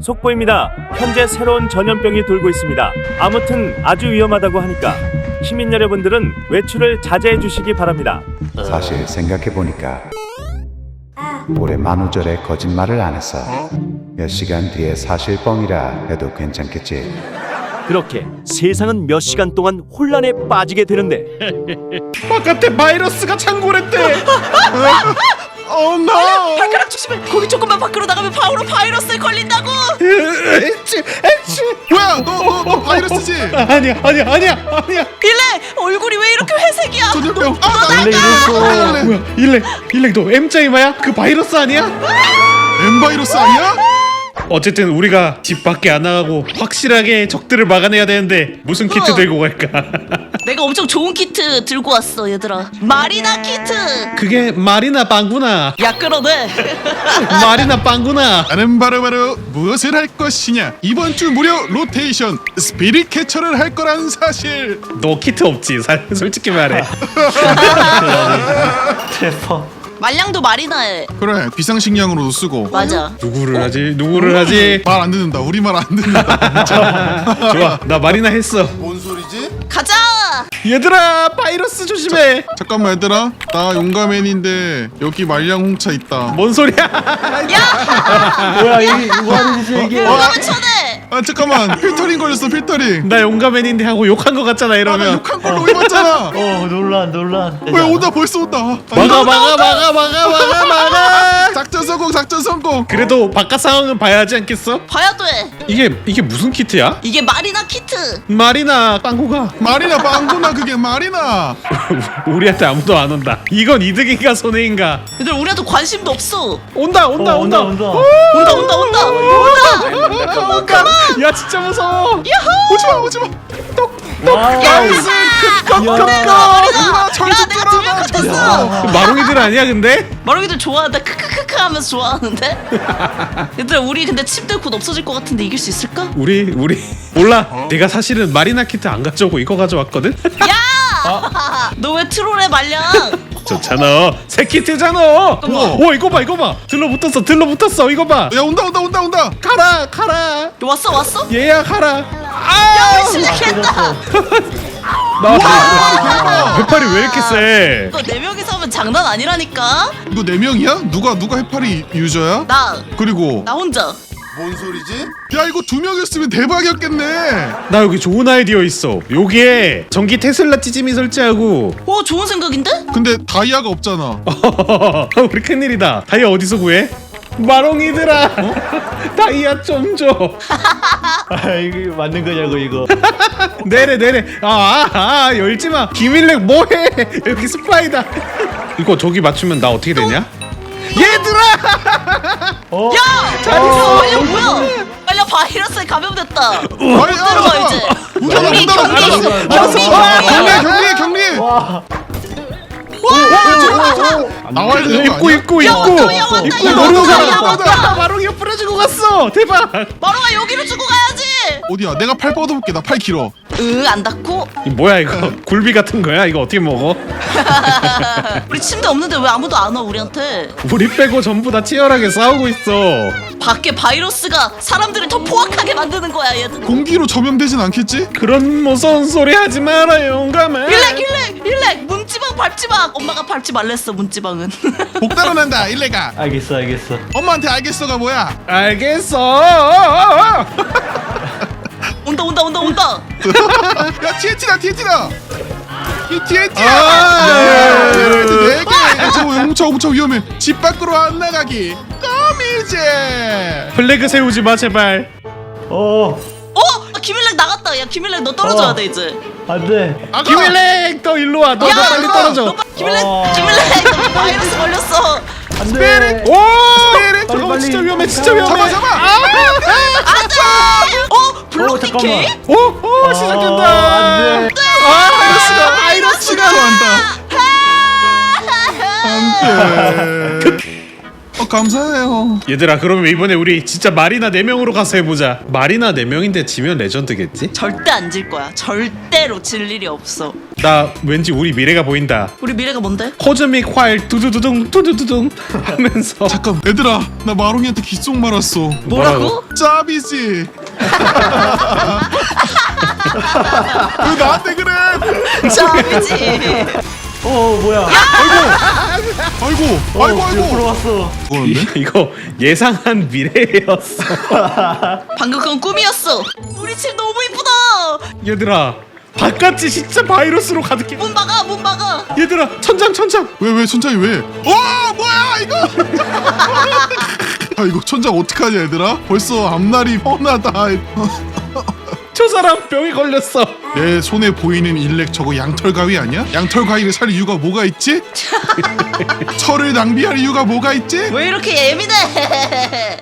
속보입니다. 현재 새로운 전염병이 돌고 있습니다. 아무튼 아주 위험하다고 하니까 시민 여러분들은 외출을 자제해 주시기 바랍니다. 사실 생각해 보니까 올해 만우절에 거짓말을 안 했어. 몇 시간 뒤에 사실 뻥이라 해도 괜찮겠지. 그렇게 세상은 몇 시간 동안 혼란에 빠지게 되는데 바깥에 바이러스가 창궐했대. 어, no. 발가락 조심해. 거기 조금만 밖으로 나가면 바로 바이러스에 걸린다고. 에치, 에치. 뭐야 너 너 너 바이러스지? 아니야, 아니야, 아니야, 아니야. 일레 얼굴이 왜 이렇게 회색이야? 전염병 아 일렉 이랬어. 뭐야, 일렉, 일렉 너 M자 이마야? 그 바이러스 아니야? M 바이러스 아니야? 어쨌든 우리가 집 밖에 안 나가고 확실하게 적들을 막아내야 되는데 무슨 키트 어. 들고 갈까? 내가 엄청 좋은 키트 들고 왔어 얘들아. 마리나 키트. 그게 말이나 빵구나. 야 끌어내. 말이나 빵구나. 나는 바로바로 무엇을 할 것이냐 이번 주 무료 로테이션 스피릿 캐처를 할 거란 사실 너 키트 없지? 사- 솔직히 말해. 말량도 마리나에. 그래 비상식량으로도 쓰고 맞아. 누구를 하지? 누구를 하지? 말 안 듣는다 우리 말 안 듣는다 좋아, 나 말이나 했어. 뭔 소리지? 가자. 얘들아, 바이러스 조심해. 잠깐만 얘들아 나 용가맨인데 여기 말량 홍차 있다 뭔 소리야? 뭐야 이 이거 하는 짓이 이게 용감한 쳐내. 아 잠깐만. 필터링 걸렸어 필터링. 나 용가맨인데 하고 욕한 거 같잖아 아나 이러면. 욕한 걸로 입었잖아. 어 논란 논란. 왜 온다 벌써 온다. 아, 막아 막아 막아 막아 막아. 작전 성공 작전 성공 그래도 바깥 상황은 봐야 하지 않겠어? 봐야 돼. 이게 이게 무슨 키트야? 이게 마리나 키트. 말이나 빵구가 말이나 빵구나 그게 말이나 우리한테 아무도 안 온다. 이건 이득인가 손해인가? 얘들 우리한테 관심도 없어. 온다 온다 어, 온다. 온다 온다 온다 온다 온다. 온다. 야 진짜 무서워. 오지마 오지마 와우 내가 마리나. 야 내가 두명 같았어. 마롱이들 아니야 근데? 마루기들 좋아한다. 크크크크 하면서 좋아하는데. 얘들아 우리 근데 침대 곧 없어질 것 같은데 이길 수 있을까? 우리 우리 몰라. 내가 사실은 마리나 키트 안 가져오고 이거 가져왔거든. 야! 너 왜 트롤해 말량? 좋잖아. 새 키트잖아. 오 이거 봐 이거 봐. 들러붙었어 들러붙었어 이거 봐. 야 온다 온다 온다 온다 가라 가라. 왔어 왔어? 얘야 가라. 야 우리 실력했다. 나 배팔이 왜 이렇게 세? 이거 네 명이서 하면 장난 아니라니까. 이거 네 명이야? 누가 누가 해파리 유저야? 나나 그리고 혼자. 뭔 소리지? 야 이거 두 명이었으면 대박이었겠네. 나 여기 좋은 아이디어 있어. 여기에 전기 테슬라 찌짐이 설치하고 오 좋은 생각인데? 근데 다이아가 없잖아. 우리 큰일이다. 다이아 어디서 구해? 마롱이들아. 다이아 좀 줘. 아 이게 맞는 거냐고 이거 내래 내래. 아, 아, 아 열지 마. 김일렉 뭐해? 여기 스파이다. 이거 저기 맞추면 나 어떻게 되냐? 얘들아! 어 야! 야 말량 뭐야? 말량 바이러스에 감염됐다. 아니 들어가 이제. 경리 경리 경리 경리 경리 경리. 와 나와야 되는 거 아니야? 입구 야, 입구. 왔다, 야, 왔다, 입구 야, 모르는 왔다, 사람. 야, 왔다. 마롱이 옆으로 갔어. 대박. 마루가 여기로 주고 가야지. 어디야? 내가 팔 뻗어볼게. 나 팔 길어. 으안 닿고. 이 뭐야 이거? 굴비 같은 거야? 이거 어떻게 먹어? 우리 침대 없는데 왜 아무도 안 와 우리한테? 우리 빼고 전부 다 치열하게 싸우고 있어. 밖에 바이러스가 사람들을 더 포악하게 만드는 거야 얘들. 공기로 점염되진 않겠지? 그런 무서운 소리 하지 마라 용감해. 일렉 일렉 일렉 문지방 밟지 마. 엄마가 밟지 말랬어 문지방은. 복 달아난다. 일레가. 알겠어 알겠어 엄마한테 알겠어가 뭐야? 알겠어. 온다 온다 온다 온다. 야 TNT다 TNT다. 이 TNT. 아, 네 개. 저 엄청 엄청 위험해. 집 밖으로 안 나가기. 껌이제. 플래그 세우지 마 제발. 어 어? 아, 김일렉 나갔다. 야 김일렉 너 떨어져야 어. 돼 이제. 안돼 아가. 김일렉 너 일로 와. 너 야, 빨리 너, 떨어져. 너, 김일렉 어. 김일렉 너 바이러스 걸렸어. 안돼 오! 스피릿. 잠깐만 빨리. 진짜 위험해 진짜 위험해. 잡아 잡아. 안돼. 어 블록 잠깐만. 디케이? 오! 오 시작된다. 안돼 아, 바이러스가 바이러스가 좋아한다. 안돼. 어 감사해요. 얘들아 그러면 이번에 우리 진짜 마리나 4명으로 가서 해보자 마리나 4명인데 지면 레전드겠지? 절대 안 질 거야. 절대로 질 일이 없어. 나 왠지 우리 미래가 보인다 우리 미래가 뭔데? 코즈믹 화일 두두두둥 두두두둥 하면서 잠깐 얘들아 나 마롱이한테 귓속 말았어. 뭐라고? 짭이지. 왜 나한테 그래? 짱이지. 어 뭐야? 아이고 아이고 아이고. 들어왔어. 그건데? 이거 예상한 미래였어 방금 그건 꿈이었어. 우리 집 너무 이쁘다. 얘들아 바깥이 진짜 바이러스로 가득해 문 막아, 문 막아. 얘들아 천장 천장 왜 왜 천장이 왜? 와 뭐야 이거? 아 이거 천장 어떡하냐 얘들아? 벌써 앞날이 뻔하다. 저 사람 병에 걸렸어 내 손에 보이는 일렉 저거 양털 가위 아니야? 양털 가위를 살 이유가 뭐가 있지? 철을 낭비할 이유가 뭐가 있지? 왜 이렇게 예민해?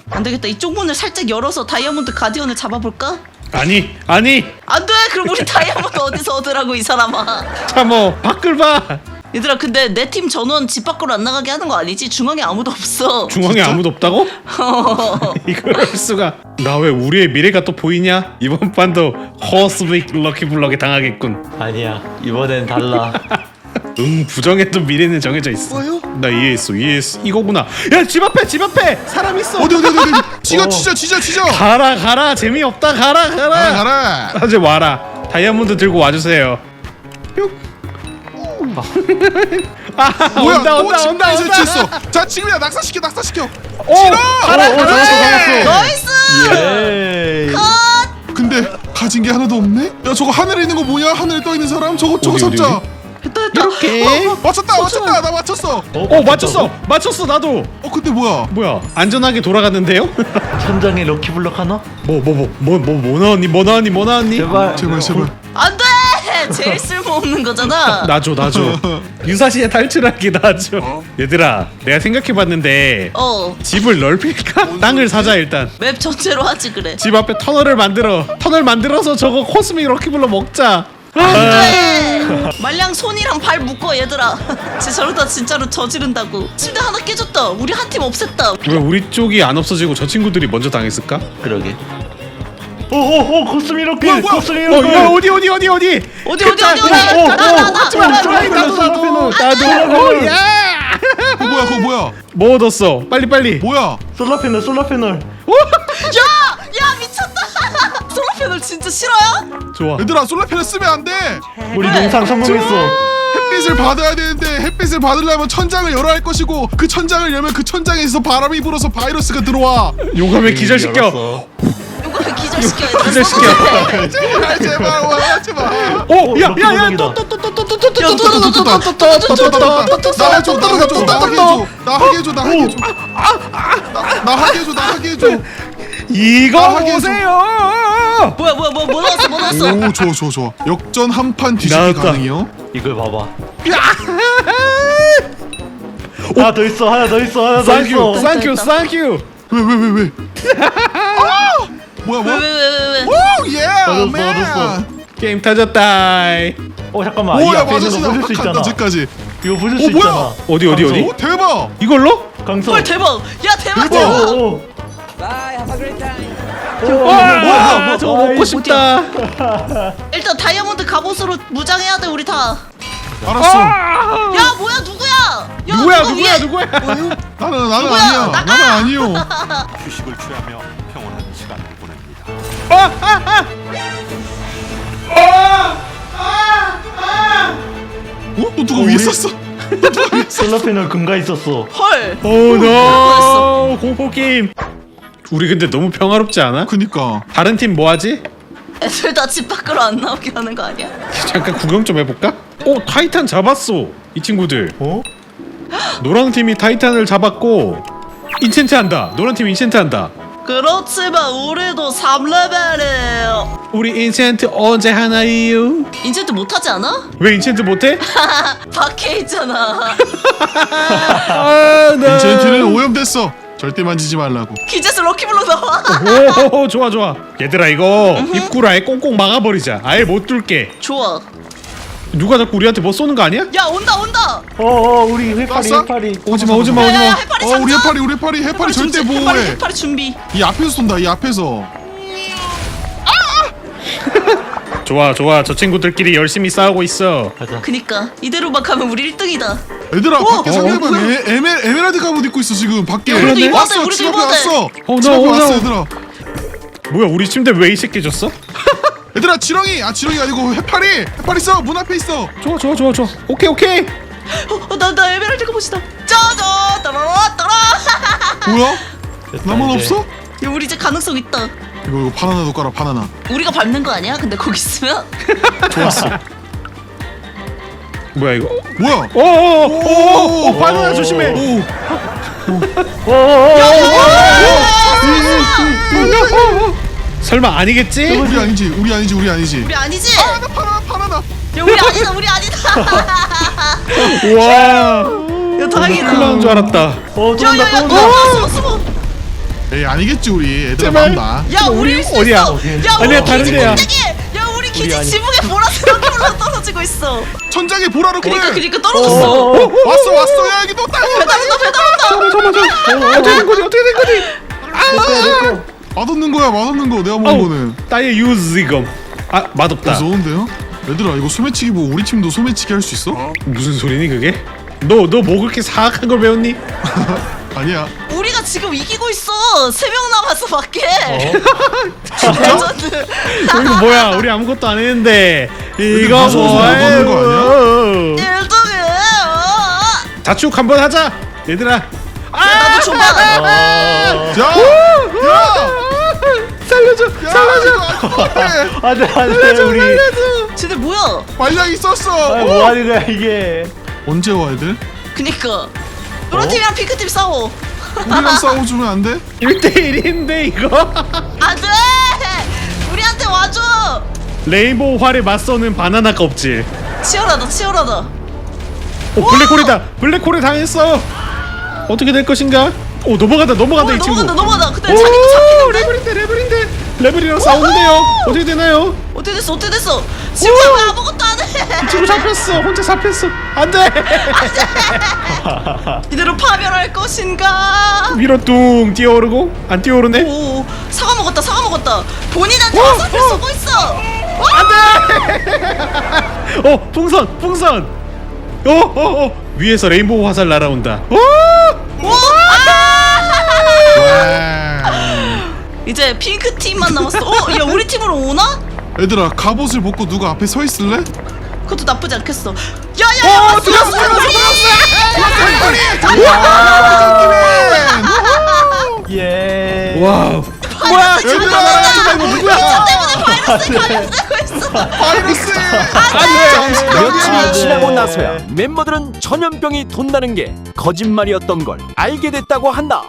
안 되겠다. 이쪽 문을 살짝 열어서 다이아몬드 가디언을 잡아볼까? 아니 아니 안 돼. 그럼 우리 다이아몬드 어디서 얻으라고 이 사람아. 참어 밖을 봐 얘들아, 근데 내 팀 전원 집 밖으로 안 나가게 하는 거 아니지? 중앙에 아무도 없어. 중앙에 아무도 없다고? 이럴 수가. 나 왜 우리의 미래가 또 보이냐? 이번 판도 허스빅 럭키블럭에 당하겠군. 아니야 이번엔 달라. 응 부정했던 미래는 정해져 있어. 나 이해했어 이해했어. 이거구나. 야 집 앞에 집 앞에! 사람 있어! 어디 어디 어디 어디? 지가 지져 지져 지져 가라 가라! 재미없다 가라 가라! 가라 가라! 이제 와라. 다이아몬드 들고 와주세요. 뿅. 아. 뭐야 온다 또 온다 온다 침대 온다. 설치했어. 자 지금이야. 낙사시켜 낙사시켜. 오 가라 어, 가라. 잡았어, 나이스! 예. 근데 가진 게 하나도 없네? 야 저거 하늘에 있는 거 뭐야? 하늘에 떠 있는 사람? 저거 저거 어디, 어디, 잡자. 어디? 됐다, 됐다. 이렇게? 어, 맞췄다 맞췄다. 나 맞췄어. 오 맞췄어 맞췄어 나도. 어 근데 뭐야? 뭐야 안전하게 돌아갔는데요? 천장에 럭키블럭 하나? 뭐 뭐 뭐 뭐 뭐 뭐 나왔니? 뭐 나왔니? 뭐 나왔니? 제발. 제발 제발. 안 돼! 제일 쓸모없는 거잖아. 나줘 나줘 유사시에 탈출하기 나줘 얘들아 내가 생각해봤는데 어, 집을 넓힐까? 땅을 사자 일단 맵 전체로 하지 그래. 집 앞에 터널을 만들어 터널 만들어서 저거 코스믹 럭키블럭 먹자 안 돼! 말량 손이랑 발 묶어 얘들아. 쟤 저러다 진짜로 저지른다고. 침대 하나 깨졌다. 우리 한 팀 없앴다. 왜 우리 쪽이 안 없어지고 저 친구들이 먼저 당했을까? 그러게. 어, 어, 어, 오오오 고슴 이렇게 뭐야, 뭐야? 고슴 이렇게 어, 야, 어디 어디 어디 어디? 어디, 어디, 그 어디, 어디? 나, 나, 나, 나. 하지마 나도 나도 나도 나도 나도 야! 그거 뭐야 그거 뭐야 뭐 얻었어? 빨리 빨리. 뭐야 솔라 패널 솔라 패널 오! 야! 야 미쳤다! 솔로패널 진짜 싫어요? 좋아. 얘들아 솔라 패널 쓰면 안돼 우리 농상 성공했어. 햇빛을 받아야 되는데 햇빛을 받으려면 천장을 열어야 할 것이고 그 천장을 열면 그 천장에서 바람이 불어서 바이러스가 들어와 용감에 네, 기절시켜. 기절시켜 얘들아. 기절시켜 제발 제발 와 제발 오! 야! 야! 야! 럭키블럭이다. 나 해줘 나 해줘 나 하게 해줘 나 하게 해줘 나 하게 해줘 나 하게 해줘 나 하게 해줘 이거 하게 해줘. 보세요! 뭐야 뭐야 뭐, 뭐 나왔어 뭐 나왔어? 오 좋아 좋아 좋아 역전 한 판 뒤집기 나왔다. 가능해요 이걸 봐봐. 하나 더 있어 하나 더 있어 하나 더! 있어. 쌍큐! 쌍큐! 왜 왜 왜 왜 뭐야 뭐야 왜왜왜 왜? 오예 얻었어, 맨 얻었어. 게임 터졌다 어 잠깐만 이 앞에 있는 거 부술 수 있잖아. 저까지 이거 부술 어, 수 뭐야? 있잖아. 어디, 어디, 어디? 오 대박 이걸로? 강성. 헐 대박. 야 대박 오, 대박. 오, 오. 와! 저거 아이, 먹고 싶다 일단 다이아몬드 갑옷으로 무장해야 돼 우리 다. 알았어 야 뭐야 누구야? 야, 누구야 누가 누구야 위에- 누구야 나는 나는 누구야? 아니야 나가! 나는 아니요 휴식을 취하며 어? 또 누가 위에 있었어 솔라 패널 금가 있었어. 헐. 오노 공포 게임 우리 근데 너무 평화롭지 않아? 그니까 다른 팀 뭐하지? 애들 다 집 밖으로 안 나오게 하는 거 아니야? 잠깐 구경 좀 해볼까? 오 타이탄 잡았어 이 친구들 어? 노란 팀이 타이탄을 잡았고 인챈트 한다 노란 팀 인챈트 한다 그렇지만 우리도 3레벨이에요. 우리 인챈트 언제 하나요? 인챈트 못하지 않아? 왜 인챈트 못해? 밖에 있잖아. 아, 나. 인챈트는 오염됐어 절대 만지지 말라고 기제스 럭키블럭 나와. 오 좋아 좋아 얘들아 이거 입구를 아예 꽁꽁 막아버리자 아예 못 뚫게 좋아. 누가 자꾸 우리한테 뭐 쏘는 거 아니야? 야 온다 온다. 어어 우리 회파리 쐈어? 회파리. 오지마 오지마 야, 오지마 야, 해파리 어 장전. 우리 해파리 우리 해파리 해파리 절대 준비, 해파리 보호해 해파리 준비. 이 앞에서 쏜다 이 앞에서 좋아 좋아 저 친구들끼리 열심히 싸우고 있어 가자. 그니까 이대로만 가면 우리 1등이다. 얘들아 밖에 어, 상대방 어, 에, 에메, 에메랄드 갑옷 입고 있어 지금 밖에 우리도 입어야 돼, 왔어 우리도 집 앞에 입어야 돼. 왔어 어, 집 no, 앞에 oh, 왔어. 얘들아 뭐야 우리 침대 왜 이식해졌어? 얘들아 지렁이 아 지렁이 아니고 해파리 해파리 있어 문 앞에 있어 좋아 좋아 좋아 좋아 오케이 오케이 어, 나, 나 에메랄드가 멋이다. 짜잔! 따라라, 따라! 뭐야 됐다, 나만 이제. 없어 야, 우리 이제 가능성 있다. 이거 이거 바나나도 깔아 바나나 우리가 밟는 거 아니야? 근데 거기 있으면? 좋았어 뭐야 이거 뭐야 오오오오 바나나 조심해 오 설마 아니겠지? 우리 아니지 우리 아니지 우리 아니지 우리 아니지? 나 바나나 바나나 야, 우리 아니다, 우리 아니다. 와 야, 다행이다. 큰일 나는 줄 알았다 어또 야, 온다 야, 또 야, 온다. 야, 숨어, 숨어. 에이 아니겠지 우리 애들아 제발. 만다 야, 우리 어디야? 있어. 우리 아니야, 다른 기지 데야. 야, 우리 기지 아니- 지붕에 보라색으로 올라 떨어지고 있어. 천장에 보라로 그니까, 보내 그니까 떨어졌어. 어, 왔어 왔어 야 여기 또 땅. 배달 온다, 배달 온다. 잠깐만 잠깐만 어떻게 된 거지 어떻게 된 거지 맛없는 거야 맛없는 거 내가 먹은 거는 나의 유지검 아 맛없다 무서운데요? 얘들아 이거 소매치기 보고 우리 팀도 소매치기 할 수 있어? 무슨 소리니 그게? 너 너 뭐 그렇게 사악한 걸 배웠니? 아니야 우리가 지금 이기고 있어. 세 명 남았어, 밖에. 진짜? 레전드. 이거 뭐야 우리 아무것도 안 했는데 이거 무서워서 못 하는 거 뭐예요 1등해. 어. 자축 한번 하자 얘들아 야, 나도 줘봐. 자! 야! 살려줘 야! 살려줘! 안돼 안돼 우리. 쟤들 뭐야? 말량이 썼어! 아, 뭐 하는 거야 이게. 언제 와 애들? 그니까. 노란팀이랑 핑크팀 싸워. 우리랑 싸워주면 안 돼? 1대1인데 이거 안 돼! 우리한테 와줘! 레인보우 활에 맞서는 바나나 껍질 치열하다, 치열하다. 오 블랙홀이다 블랙홀에 당했어 어떻게 될 것인가 오 넘어간다 넘어간다 어, 이 친구 넘어간다, 넘어간다. 근데 오 자기도 잡히는데? 레벨인데 레벨인데 레벨이랑 싸우는데요? 어떻게 되나요? 어떻게 됐어, 어떻게 됐어? 지금 왜 아무것도 안 해? 이 친구 잡혔어. 혼자 잡혔어. 안 돼. 이대로 파멸할 것인가? 위로 뚱 뛰어오르고 안 뛰어오르네? 오, 사과 먹었다, 사과 먹었다. 본인한테 화살표 쏘고 있어. 어 풍선 풍선. 어 어 어. 위에서 레인보우 화살 날아온다. 어? 오, 아! 와. 이제 핑크 팀만 남았어. 어, 야, 우리 팀으로 오나? 얘들아 갑옷을 벗고 누가 앞에 서 있을래? 그것도 나쁘지 않겠어. 야, 야, 야, 왔어, 왔어, 왔어. 예. 와우 뭐야, 얘들아 나 이거 누구야? 감염되고 있어. 바이러스! 며칠이 아, 네. 지나고 나서야 멤버들은 전염병이 돈다는 게 거짓말이었던 걸 알게 됐다고 한다.